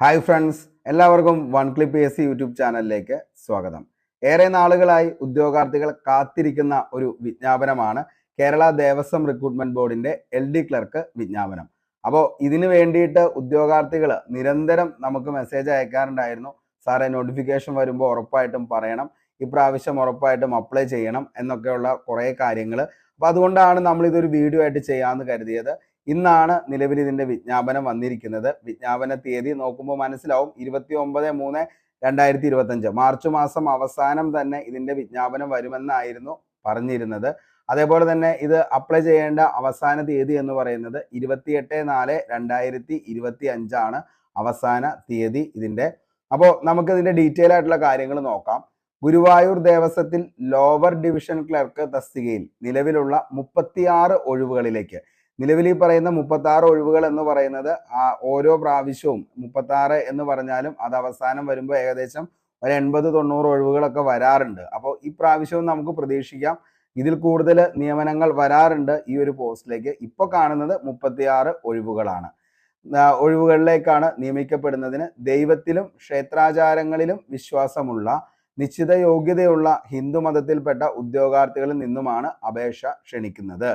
Hi friends എല്ലാവർക്കും one clip A C YouTube ചാനലിലേക്ക് സ്വാഗതം. ഏറെ നാളുകളായി ഉദ്യോഗാർത്ഥികൾ കാത്തിരിക്കുന്ന ഒരു വിജ്ഞാപനമാണ് കേരള ദേവസ്വം റിക്രൂട്ട്മെന്റ് ബോർഡിന്റെ എൽ ഡി ക്ലർക്ക് വിജ്ഞാപനം. അപ്പോൾ ഇതിനു വേണ്ടിയിട്ട് ഉദ്യോഗാർത്ഥികൾ നിരന്തരം നമുക്ക് മെസ്സേജ് അയക്കാറുണ്ടായിരുന്നു. സാറേ നോട്ടിഫിക്കേഷൻ വരുമ്പോൾ ഉറപ്പായിട്ടും പറയണം. ഇപ്രാവശ്യം ഉറപ്പായിട്ടും അപ്ലൈ ചെയ്യണം എന്നൊക്കെയുള്ള കുറേ കാര്യങ്ങൾ അപ്പോൾ അതുകൊണ്ടാണ് നമ്മൾ ഇതൊരു വീഡിയോ ആയിട്ട് ചെയ്യാമെന്ന് കരുതിയത്. ഇന്നാണ് നിലവിൽ ഇതിന്റെ വിജ്ഞാപനം വന്നിരിക്കുന്നത്. വിജ്ഞാപന തീയതി നോക്കുമ്പോൾ മനസ്സിലാവും. ഇരുപത്തി ഒമ്പത് മൂന്ന് രണ്ടായിരത്തി ഇരുപത്തഞ്ച് മാർച്ച് മാസം അവസാനം തന്നെ ഇതിന്റെ വിജ്ഞാപനം വരുമെന്നായിരുന്നു പറഞ്ഞിരുന്നത്. അതേപോലെ തന്നെ ഇത് അപ്ലൈ ചെയ്യേണ്ട അവസാന തീയതി എന്ന് പറയുന്നത് ഇരുപത്തിയെട്ട് നാല് രണ്ടായിരത്തി ഇരുപത്തി അഞ്ചാണ് അവസാന തീയതി ഇതിന്റെ അപ്പോൾ നമുക്ക് ഇതിന്റെ ഡീറ്റെയിൽ ആയിട്ടുള്ള കാര്യങ്ങൾ നോക്കാം. ഗുരുവായൂർ ദേവസ്വത്തിൽ ലോവർ ഡിവിഷൻ ക്ലർക്ക് തസ്തികയിൽ നിലവിലുള്ള മുപ്പത്തിയാറ് ഒഴിവുകളിലേക്ക്. നിലവിൽ ഈ പറയുന്ന മുപ്പത്താറ് ഒഴിവുകൾ എന്ന് പറയുന്നത് ഓരോ പ്രാവശ്യവും മുപ്പത്താറ് എന്ന് പറഞ്ഞാലും അത് അവസാനം വരുമ്പോൾ ഏകദേശം ഒരു എൺപത് തൊണ്ണൂറ് ഒഴിവുകളൊക്കെ വരാറുണ്ട്. അപ്പോൾ ഈ പ്രാവശ്യവും നമുക്ക് പ്രതീക്ഷിക്കാം ഇതിൽ കൂടുതൽ നിയമനങ്ങൾ വരാറുണ്ട് ഈ ഒരു പോസ്റ്റിലേക്ക്. ഇപ്പോൾ കാണുന്നത് മുപ്പത്തിയാറ് ഒഴിവുകളാണ്. ഒഴിവുകളിലേക്കാണ് നിയമിക്കപ്പെടുന്നതിന് ദൈവത്തിലും ക്ഷേത്രാചാരങ്ങളിലും വിശ്വാസമുള്ള നിശ്ചിത യോഗ്യതയുള്ള ഹിന്ദു മതത്തിൽപ്പെട്ട ഉദ്യോഗാർത്ഥികളിൽ നിന്നുമാണ് അപേക്ഷ ക്ഷണിക്കുന്നത്.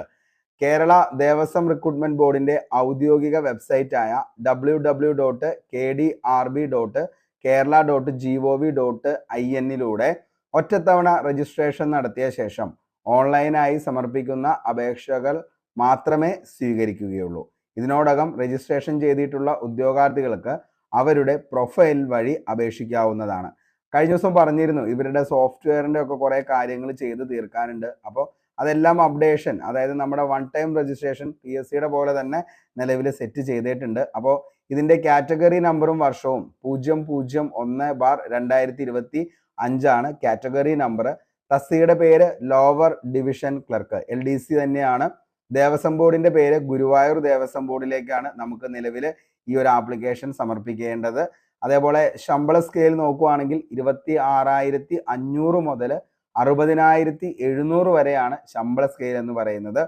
കേരള ദേവസ്വം റിക്രൂട്ട്മെന്റ് ബോർഡിന്റെ ഔദ്യോഗിക വെബ്സൈറ്റായ W W dot K D R B dot Kerala dot G O V dot I എന്നിലൂടെ ഒറ്റത്തവണ രജിസ്ട്രേഷൻ നടത്തിയ ശേഷം ഓൺലൈനായി സമർപ്പിക്കുന്ന അപേക്ഷകൾ മാത്രമേ സ്വീകരിക്കുകയുള്ളൂ. ഇതിനോടകം രജിസ്ട്രേഷൻ ചെയ്തിട്ടുള്ള ഉദ്യോഗാർത്ഥികൾക്ക് അവരുടെ പ്രൊഫൈൽ വഴി അപേക്ഷിക്കാവുന്നതാണ്. കഴിഞ്ഞ ദിവസം പറഞ്ഞിരുന്നു ഇവരുടെ സോഫ്റ്റ്വെയറിന്റെ ഒക്കെ കുറേ കാര്യങ്ങൾ ചെയ്ത് തീർക്കാനുണ്ട്. അപ്പോൾ അതെല്ലാം അപ്ഡേഷൻ അതായത് നമ്മുടെ one time registration P S സിയുടെ പോലെ തന്നെ നിലവിൽ സെറ്റ് ചെയ്തിട്ടുണ്ട്. അപ്പോൾ ഇതിന്റെ കാറ്റഗറി നമ്പറും വർഷവും പൂജ്യം പൂജ്യം ഒന്ന് ബാർ രണ്ടായിരത്തി ഇരുപത്തി അഞ്ചാണ് കാറ്റഗറി നമ്പർ തസ്തിയുടെ പേര് lower division clerk L D C തന്നെയാണ്. ദേവസ്വം ബോർഡിന്റെ പേര് ഗുരുവായൂർ ദേവസ്വം ബോർഡിലേക്കാണ് നമുക്ക് നിലവിൽ ഈ ഒരു ആപ്ലിക്കേഷൻ സമർപ്പിക്കേണ്ടത്. അതേപോലെ ശമ്പള സ്കെയിൽ നോക്കുവാണെങ്കിൽ ഇരുപത്തി ആറായിരത്തി അഞ്ഞൂറ് മുതൽ അറുപതിനായിരത്തി എഴുന്നൂറ് വരെയാണ് ശമ്പള സ്കെയിൽ എന്ന് പറയുന്നത്.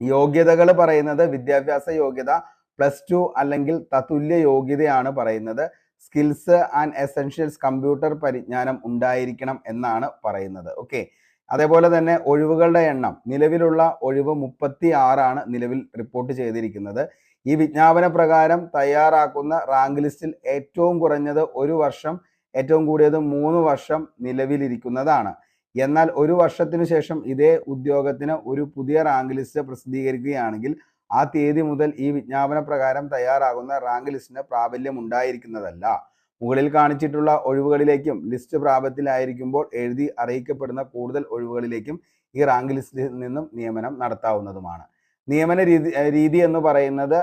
യോഗ്യതകൾ പറയുന്നത് വിദ്യാഭ്യാസ യോഗ്യത പ്ലസ് ടു അല്ലെങ്കിൽ തത്തുല്യ യോഗ്യതയാണ് പറയുന്നത്. സ്കിൽസ് ആൻഡ് എസെൻഷ്യൽസ് കമ്പ്യൂട്ടർ പരിജ്ഞാനം ഉണ്ടായിരിക്കണം എന്നാണ് പറയുന്നത്. ഓക്കെ അതേപോലെ തന്നെ ഒഴിവുകളുടെ എണ്ണം. നിലവിലുള്ള ഒഴിവ് മുപ്പത്തി ആറാണ് നിലവിൽ റിപ്പോർട്ട് ചെയ്തിരിക്കുന്നത്. ഈ വിജ്ഞാപന പ്രകാരം തയ്യാറാക്കുന്ന റാങ്ക് ലിസ്റ്റിൽ ഏറ്റവും കുറഞ്ഞത് ഒരു വർഷം ഏറ്റവും കൂടിയത് മൂന്ന് വർഷം നിലവിലിരിക്കുന്നതാണ്. എന്നാൽ ഒരു വർഷത്തിനു ശേഷം ഇതേ ഉദ്യോഗത്തിന് ഒരു പുതിയ റാങ്ക് ലിസ്റ്റ് പ്രസിദ്ധീകരിക്കുകയാണെങ്കിൽ ആ തീയതി മുതൽ ഈ വിജ്ഞാപന പ്രകാരം തയ്യാറാകുന്ന റാങ്ക് ലിസ്റ്റിന് പ്രാബല്യം ഉണ്ടായിരിക്കുന്നതല്ല. മുകളിൽ കാണിച്ചിട്ടുള്ള ഒഴിവുകളിലേക്കും ലിസ്റ്റ് പ്രാബല്യത്തിലായിരിക്കുമ്പോൾ എഴുതി അറിയിക്കപ്പെടുന്ന കൂടുതൽ ഒഴിവുകളിലേക്കും ഈ റാങ്ക് ലിസ്റ്റിൽ നിന്നും നിയമനം നടത്താവുന്നതുമാണ്. നിയമന രീതി രീതി എന്ന് പറയുന്നത്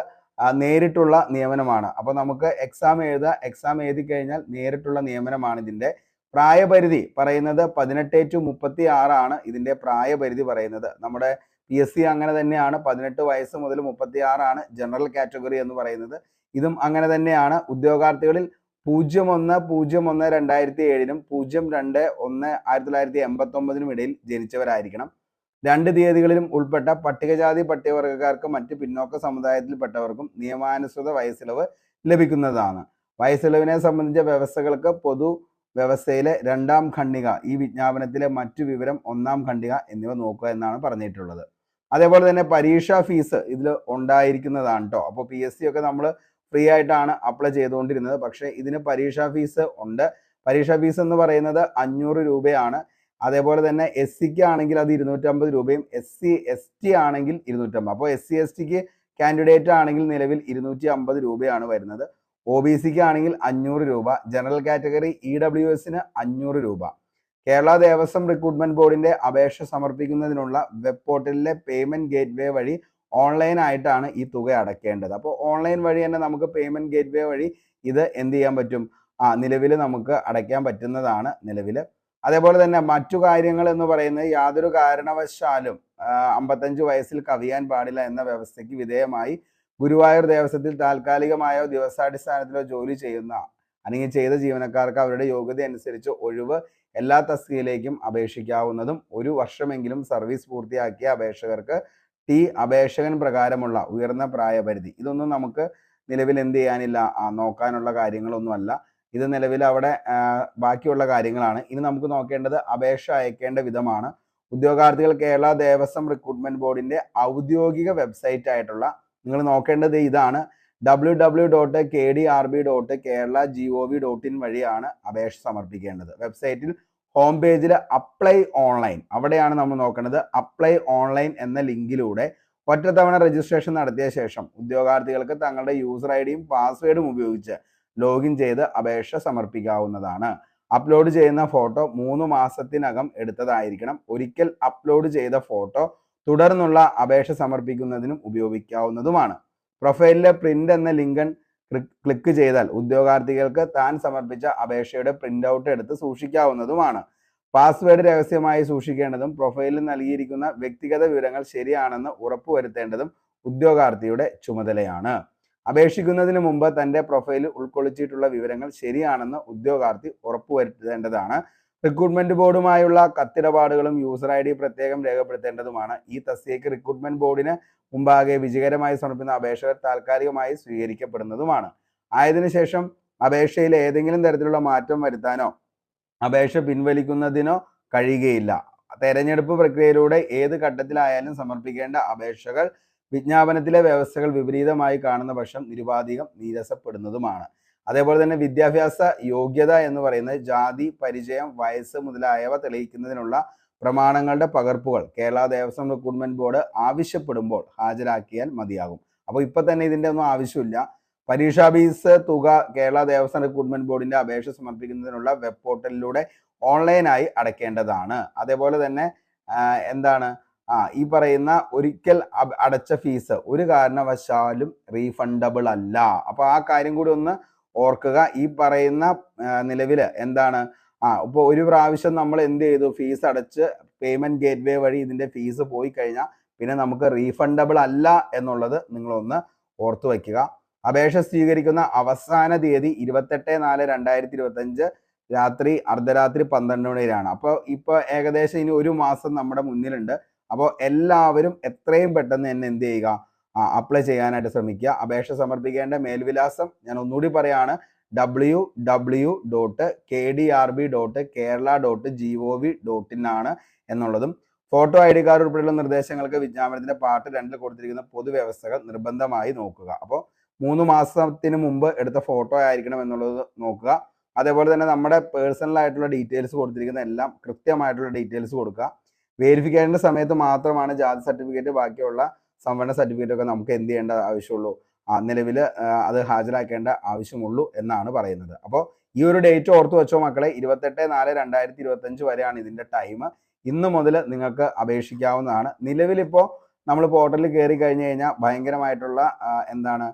നേരിട്ടുള്ള നിയമനമാണ്. അപ്പോൾ നമുക്ക് എക്സാം എഴുതുക എക്സാം എഴുതി കഴിഞ്ഞാൽ നേരിട്ടുള്ള നിയമനമാണ് ഇതിന്റെ പ്രായപരിധി പറയുന്നത് പതിനെട്ട് ടു മുപ്പത്തി ആറാണ് ഇതിന്റെ പ്രായപരിധി പറയുന്നത്. നമ്മുടെ പി എസ് സി അങ്ങനെ തന്നെയാണ്. പതിനെട്ട് വയസ്സ് മുതൽ മുപ്പത്തി ആറാണ് ജനറൽ കാറ്റഗറി എന്ന് പറയുന്നത്. ഇതും അങ്ങനെ തന്നെയാണ്. ഉദ്യോഗാർത്ഥികളിൽ പൂജ്യം ഒന്ന് പൂജ്യം ഒന്ന് രണ്ടായിരത്തി ഏഴിനും പൂജ്യം രണ്ട് ഒന്ന് ആയിരത്തി തൊള്ളായിരത്തി എൺപത്തി ഒമ്പതിനും ഇടയിൽ ജനിച്ചവരായിരിക്കണം. രണ്ട് തീയതികളിലും ഉൾപ്പെട്ട പട്ടികജാതി പട്ടികവർഗക്കാർക്കും മറ്റ് പിന്നോക്ക സമുദായത്തിൽപ്പെട്ടവർക്കും നിയമാനുസൃത വയസ്സിളവ് ലഭിക്കുന്നതാണ്. വയസ്സിളവിനെ സംബന്ധിച്ച വ്യവസ്ഥകൾക്ക് പൊതു വ്യവസ്ഥയിലെ രണ്ടാം ഖണ്ഡിക ഈ വിജ്ഞാപനത്തിലെ മറ്റു വിവരം ഒന്നാം ഖണ്ഡിക എന്നിവ നോക്കുക എന്നാണ് പറഞ്ഞിട്ടുള്ളത്. അതേപോലെ തന്നെ പരീക്ഷാ ഫീസ് ഇതിൽ ഉണ്ടായിരിക്കുന്നതാണ് കേട്ടോ അപ്പോൾ പി എസ് സി ഒക്കെ നമ്മൾ ഫ്രീ ആയിട്ടാണ് അപ്ലൈ ചെയ്തുകൊണ്ടിരുന്നത്. പക്ഷേ ഇതിന് പരീക്ഷാ ഫീസ് ഉണ്ട്. പരീക്ഷാ ഫീസ് എന്ന് പറയുന്നത് അഞ്ഞൂറ് രൂപയാണ്. അതേപോലെ തന്നെ എസ് സിക്ക് ആണെങ്കിൽ അത് ഇരുന്നൂറ്റമ്പത് രൂപയും എസ് സി എസ് ടി ആണെങ്കിൽ ഇരുന്നൂറ്റമ്പത്. അപ്പോൾ എസ് സി എസ് ടിക്ക് കാൻഡിഡേറ്റ് ആണെങ്കിൽ നിലവിൽ ഇരുന്നൂറ്റി അമ്പത് രൂപയാണ് വരുന്നത്. ഒ ബി സിക്ക് ആണെങ്കിൽ അഞ്ഞൂറ് രൂപ ജനറൽ കാറ്റഗറി ഇ ഡബ്ല്യു എസിന് അഞ്ഞൂറ് രൂപ. കേരള ദേവസ്വം റിക്രൂട്ട്മെന്റ് ബോർഡിന്റെ അപേക്ഷ സമർപ്പിക്കുന്നതിനുള്ള വെബ് പോർട്ടലിലെ പേയ്മെന്റ് ഗേറ്റ്വേ വഴി ഓൺലൈൻ ആയിട്ടാണ് ഈ തുക അടക്കേണ്ടത്. അപ്പോൾ ഓൺലൈൻ വഴി തന്നെ നമുക്ക് പേയ്മെന്റ് ഗേറ്റ്വേ വഴി ഇത് എന്ത് ചെയ്യാൻ പറ്റും? ആ നിലവിൽ നമുക്ക് അടയ്ക്കാൻ പറ്റുന്നതാണ് നിലവിൽ. അതേപോലെ തന്നെ മറ്റു കാര്യങ്ങൾ എന്ന് പറയുന്നത് യാതൊരു കാരണവശാലും അമ്പത്തഞ്ച് വയസ്സിൽ കവിയാൻ പാടില്ല എന്ന വ്യവസ്ഥയ്ക്ക് വിധേയമായി ഗുരുവായൂർ ദേവസ്വത്തിൽ താൽക്കാലികമായോ ദിവസാടിസ്ഥാനത്തിലോ ജോലി ചെയ്യുന്ന അല്ലെങ്കിൽ ചെയ്ത ജീവനക്കാർക്ക് അവരുടെ യോഗ്യത അനുസരിച്ച് ഒഴിവ് എല്ലാ തസ്തികയിലേക്കും അപേക്ഷിക്കാവുന്നതും ഒരു വർഷമെങ്കിലും സർവീസ് പൂർത്തിയാക്കിയ അപേക്ഷകർക്ക് ടി അപേക്ഷകൻ പ്രകാരമുള്ള ഉയർന്ന പ്രായപരിധി. ഇതൊന്നും നമുക്ക് നിലവിൽ എന്ത് ചെയ്യാനില്ല നോക്കാനുള്ള കാര്യങ്ങളൊന്നുമല്ല. ഇത് നിലവിൽ അവിടെ ബാക്കിയുള്ള കാര്യങ്ങളാണ്. ഇനി നമുക്ക് നോക്കേണ്ടത് അപേക്ഷ അയക്കേണ്ട വിധമാണ്. ഉദ്യോഗാർത്ഥികൾ കേരള ദേവസ്വം റിക്രൂട്ട്മെന്റ് ബോർഡിന്റെ ഔദ്യോഗിക വെബ്സൈറ്റ് ആയിട്ടുള്ള നിങ്ങൾ നോക്കേണ്ടത് ഇതാണ്. W W dot K D R B dot Kerala G O V dot in വഴിയാണ് അപേക്ഷ സമർപ്പിക്കേണ്ടത്. വെബ്സൈറ്റിൽ ഹോം പേജിൽ അപ്ലൈ ഓൺലൈൻ അവിടെയാണ് നമ്മൾ നോക്കേണ്ടത്. അപ്ലൈ ഓൺലൈൻ എന്ന ലിങ്കിലൂടെ ഒറ്റത്തവണ രജിസ്ട്രേഷൻ നടത്തിയ ശേഷം ഉദ്യോഗാർത്ഥികൾക്ക് തങ്ങളുടെ യൂസർ ഐ ഡിയും പാസ്വേഡും ഉപയോഗിച്ച് ലോഗിൻ ചെയ്ത് അപേക്ഷ സമർപ്പിക്കാവുന്നതാണ്. അപ്ലോഡ് ചെയ്യുന്ന ഫോട്ടോ മൂന്ന് മാസത്തിനകം എടുത്തതായിരിക്കണം. ഒരിക്കൽ അപ്ലോഡ് ചെയ്ത ഫോട്ടോ തുടർന്നുള്ള അപേക്ഷ സമർപ്പിക്കുന്നതിനും ഉപയോഗിക്കാവുന്നതുമാണ്. പ്രൊഫൈലിലെ പ്രിന്റ് എന്ന ലിങ്കൺ ക്ലിക്ക് ചെയ്താൽ ഉദ്യോഗാർത്ഥികൾക്ക് താൻ സമർപ്പിച്ച അപേക്ഷയുടെ പ്രിന്റ് ഔട്ട് എടുത്ത് സൂക്ഷിക്കാവുന്നതുമാണ്. പാസ്വേഡ് രഹസ്യമായി സൂക്ഷിക്കേണ്ടതും പ്രൊഫൈലിൽ നൽകിയിരിക്കുന്ന വ്യക്തിഗത വിവരങ്ങൾ ശരിയാണെന്ന് ഉറപ്പുവരുത്തേണ്ടതും ഉദ്യോഗാർത്ഥിയുടെ ചുമതലയാണ്. അപേക്ഷിക്കുന്നതിന് മുമ്പ് തന്റെ പ്രൊഫൈലിൽ ഉൾക്കൊള്ളിച്ചിട്ടുള്ള വിവരങ്ങൾ ശരിയാണെന്ന് ഉദ്യോഗാർത്ഥി ഉറപ്പുവരുത്തേണ്ടതാണ്. റിക്രൂട്ട്മെന്റ് ബോർഡുമായുള്ള കത്തിടപാടുകളും യൂസർ ഐ ഡി പ്രത്യേകം രേഖപ്പെടുത്തേണ്ടതുമാണ്. ഈ തസ്തികയ്ക്ക് റിക്രൂട്ട്മെന്റ് ബോർഡിന് മുമ്പാകെ വിജയകരമായി സമർപ്പിക്കുന്ന അപേക്ഷകർ താൽക്കാലികമായി സ്വീകരിക്കപ്പെടുന്നതുമാണ്. ആയതിനു ശേഷം അപേക്ഷയിൽ ഏതെങ്കിലും തരത്തിലുള്ള മാറ്റം വരുത്താനോ അപേക്ഷ പിൻവലിക്കുന്നതിനോ കഴിയുകയില്ല. തെരഞ്ഞെടുപ്പ് പ്രക്രിയയിലൂടെ ഏത് ഘട്ടത്തിലായാലും സമർപ്പിക്കേണ്ട അപേക്ഷകൾ വിജ്ഞാപനത്തിലെ വ്യവസ്ഥകൾ വിപരീതമായി കാണുന്ന പക്ഷം നിരുപാധികം നീരസപ്പെടുന്നതുമാണ്. അതേപോലെ തന്നെ വിദ്യാഭ്യാസ യോഗ്യത എന്ന് പറയുന്നത് ജാതി പരിചയം വയസ്സ് മുതലായവ തെളിയിക്കുന്നതിനുള്ള പ്രമാണങ്ങളുടെ പകർപ്പുകൾ കേരള ദേവസ്വം റിക്രൂട്ട്മെന്റ് ബോർഡ് ആവശ്യപ്പെടുമ്പോൾ ഹാജരാക്കിയാൽ മതിയാകും. അപ്പോൾ ഇപ്പൊ തന്നെ ഇതിന്റെ ഒന്നും ആവശ്യമില്ല. പരീക്ഷാ ഫീസ് തുക കേരള ദേവസ്വം റിക്രൂട്ട്മെന്റ് ബോർഡിന്റെ അപേക്ഷ സമർപ്പിക്കുന്നതിനുള്ള വെബ് പോർട്ടലിലൂടെ ഓൺലൈനായി അടയ്ക്കേണ്ടതാണ്. അതേപോലെ തന്നെ എന്താണ്? ആ ഈ പറയുന്ന ഒരിക്കൽ അടച്ച ഫീസ് ഒരു കാരണവശാലും റീഫണ്ടബിൾ അല്ല. അപ്പൊ ആ കാര്യം കൂടി ഒന്ന് ഓർക്കുക ഈ പറയുന്ന നിലവിൽ എന്താണ്? ആ ഇപ്പോൾ ഒരു പ്രാവശ്യം നമ്മൾ എന്ത് ചെയ്തു? ഫീസ് അടച്ച് പേയ്മെന്റ് ഗേറ്റ് വേ വഴി ഇതിന്റെ ഫീസ് പോയി കഴിഞ്ഞാൽ പിന്നെ നമുക്ക് റീഫണ്ടബിൾ അല്ല എന്നുള്ളത് നിങ്ങൾ ഒന്ന് ഓർത്തു വയ്ക്കുക. അപേക്ഷ സ്വീകരിക്കുന്ന അവസാന തീയതി ഇരുപത്തെട്ട് നാല് രണ്ടായിരത്തി ഇരുപത്തഞ്ച് രാത്രി അർദ്ധരാത്രി പന്ത്രണ്ട് മണിയിലാണ് അപ്പോൾ ഇപ്പോൾ ഏകദേശം ഇനി ഒരു മാസം നമ്മുടെ മുന്നിലുണ്ട്. അപ്പോൾ എല്ലാവരും എത്രയും പെട്ടെന്ന് തന്നെ എന്ത് ചെയ്യുക? അപ്ലൈ ചെയ്യാനായിട്ട് ശ്രമിക്കുക. അപേക്ഷ സമർപ്പിക്കേണ്ട മേൽവിലാസം ഞാൻ ഒന്നുകൂടി പറയാണ്. W W dot K D R B dot Kerala dot G O V dot in ആണ് എന്നുള്ളതും. ഫോട്ടോ ഐ ഡി കാർഡ് ഉൾപ്പെടെയുള്ള നിർദ്ദേശങ്ങൾക്ക് വിജ്ഞാപനത്തിന്റെ പാർട്ട് രണ്ടിൽ കൊടുത്തിരിക്കുന്ന പൊതുവ്യവസ്ഥകൾ നിർബന്ധമായി നോക്കുക. അപ്പോൾ മൂന്ന് മാസത്തിന് മുമ്പ് എടുത്ത ഫോട്ടോ ആയിരിക്കണം എന്നുള്ളത് നോക്കുക. അതേപോലെ തന്നെ നമ്മുടെ പേഴ്സണൽ ആയിട്ടുള്ള ഡീറ്റെയിൽസ് കൊടുത്തിരിക്കുന്ന എല്ലാം കൃത്യമായിട്ടുള്ള ഡീറ്റെയിൽസ് കൊടുക്കുക. വേരിഫിക്കേഷന്റെ സമയത്ത് മാത്രമാണ് ജാതി സർട്ടിഫിക്കറ്റ് ബാക്കിയുള്ള സംവരണ സർട്ടിഫിക്കറ്റ് ഒക്കെ നമുക്ക് എന്ത് ചെയ്യേണ്ട ആവശ്യമുള്ളൂ? നിലവിൽ അത് ഹാജരാക്കേണ്ട ആവശ്യമുള്ളൂ എന്നാണ് പറയുന്നത്. അപ്പോൾ ഈ ഒരു ഡേറ്റ് ഓർത്ത് വെച്ചോ മക്കളെ ഇരുപത്തെട്ട് നാല് രണ്ടായിരത്തി ഇരുപത്തഞ്ച് വരെയാണ് ഇതിന്റെ ടൈം ഇന്ന് മുതൽ നിങ്ങൾക്ക് അപേക്ഷിക്കാവുന്നതാണ്. നിലവിലിപ്പോൾ നമ്മൾ പോർട്ടലിൽ കയറി കഴിഞ്ഞു കഴിഞ്ഞാൽ ഭയങ്കരമായിട്ടുള്ള എന്താണ്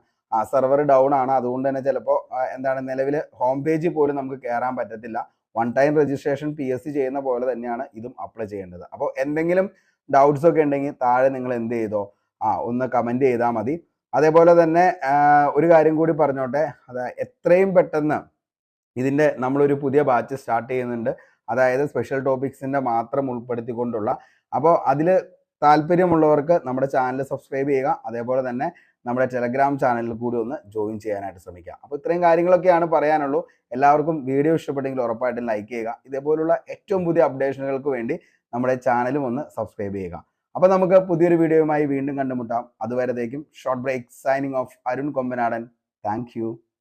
സെർവർ ഡൗൺ ആണ്. അതുകൊണ്ട് തന്നെ ചിലപ്പോൾ എന്താണ് നിലവിൽ ഹോം പേജിൽ പോലും നമുക്ക് കയറാൻ പറ്റത്തില്ല. One time registration P S C ചെയ്യുന്ന പോലെ തന്നെയാണ് ഇതും അപ്ലൈ ചെയ്യേണ്ടത്. അപ്പോൾ എന്തെങ്കിലും ഡൗട്ട്സ് ഒക്കെ ഉണ്ടെങ്കിൽ താഴെ നിങ്ങൾ എന്ത് ചെയ്തോ ആ ഒന്ന് കമന്റ് ചെയ്താൽ മതി. അതേപോലെ തന്നെ ഒരു കാര്യം കൂടി പറഞ്ഞോട്ടെ. അത് എത്രയും പെട്ടെന്ന് ഇതിന്റെ നമ്മളൊരു പുതിയ ബാച്ച് സ്റ്റാർട്ട് ചെയ്യുന്നുണ്ട്. അതായത് സ്പെഷ്യൽ ടോപ്പിക്സിന്റെ മാത്രം ഉൾപ്പെടുത്തിക്കൊണ്ടുള്ള. അപ്പോൾ അതിൽ താല്പര്യമുള്ളവർക്ക് നമ്മുടെ ചാനൽ സബ്സ്ക്രൈബ് ചെയ്യുക. അതേപോലെ തന്നെ നമ്മുടെ ടെലഗ്രാം ചാനലിൽ കൂടി ഒന്ന് ജോയിൻ ചെയ്യാനായിട്ട് ശ്രമിക്കുക. അപ്പോൾ ഇത്രയും കാര്യങ്ങളൊക്കെയാണ് പറയാനുള്ളൂ. എല്ലാവർക്കും വീഡിയോ ഇഷ്ടപ്പെട്ടെങ്കിൽ ഉറപ്പായിട്ടും ലൈക്ക് ചെയ്യുക. ഇതേപോലുള്ള ഏറ്റവും പുതിയ അപ്ഡേഷനുകൾക്ക് വേണ്ടി നമ്മുടെ ചാനലും ഒന്ന് സബ്സ്ക്രൈബ് ചെയ്യുക. അപ്പോൾ നമുക്ക് പുതിയൊരു വീഡിയോയുമായി വീണ്ടും കണ്ടുമുട്ടാം. അതുവരത്തേക്കും short break signing off Arun Kombanadan. Thank